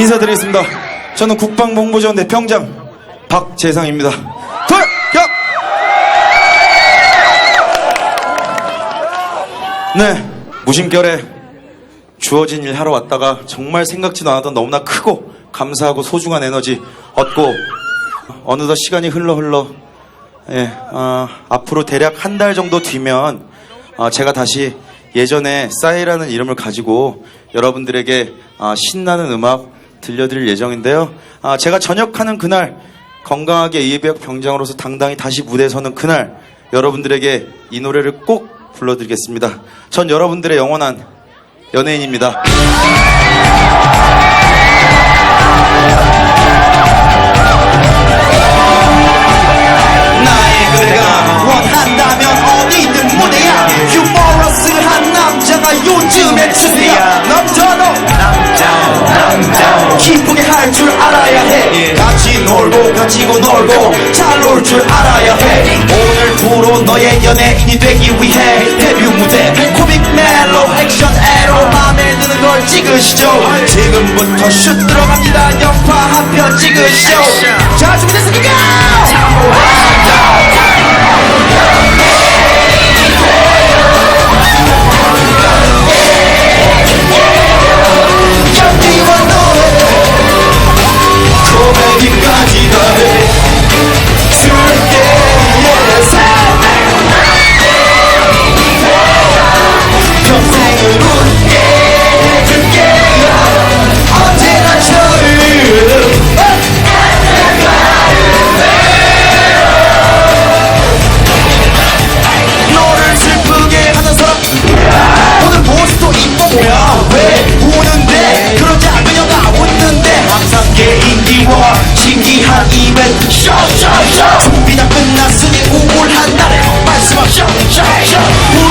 인사드리겠습니다. 저는 국방본부지원대 병장 박재상입니다. 돌격! 네, 무심결에 주어진 일 하러 왔다가 정말 생각지도 않았던 너무나 크고 감사하고 소중한 에너지 얻고 어느덧 시간이 흘러 흘러 예, 아, 앞으로 대략 한 달 정도 뒤면 아, 제가 다시 예전에 싸이라는 이름을 가지고 여러분들에게 아, 신나는 음악 들려드릴 예정인데요. 아, 제가 전역하는 그날 건강하게 예비역 병장으로서 당당히 다시 무대에 서는 그날 여러분들에게 이 노래를 꼭 불러드리겠습니다. 전 여러분들의 영원한 연예인입니다. 기쁘게 할 줄 알아야 해. 같이 놀고 가지고 놀고 잘 놀 줄 알아야 해. 오늘부로 너의 연예인이 되기 위해 데뷔 무대 코믹 멜로 액션 에로 맘에 드는 걸 찍으시죠. 지금부터 슛 들어갑니다. 영화 한 편 찍으시죠. 자 준비됐습니까? 귀한 이벤트 쇼쇼쇼. 준비다 끝났으니 우울한 나를 말씀 없이 쇼쇼쇼.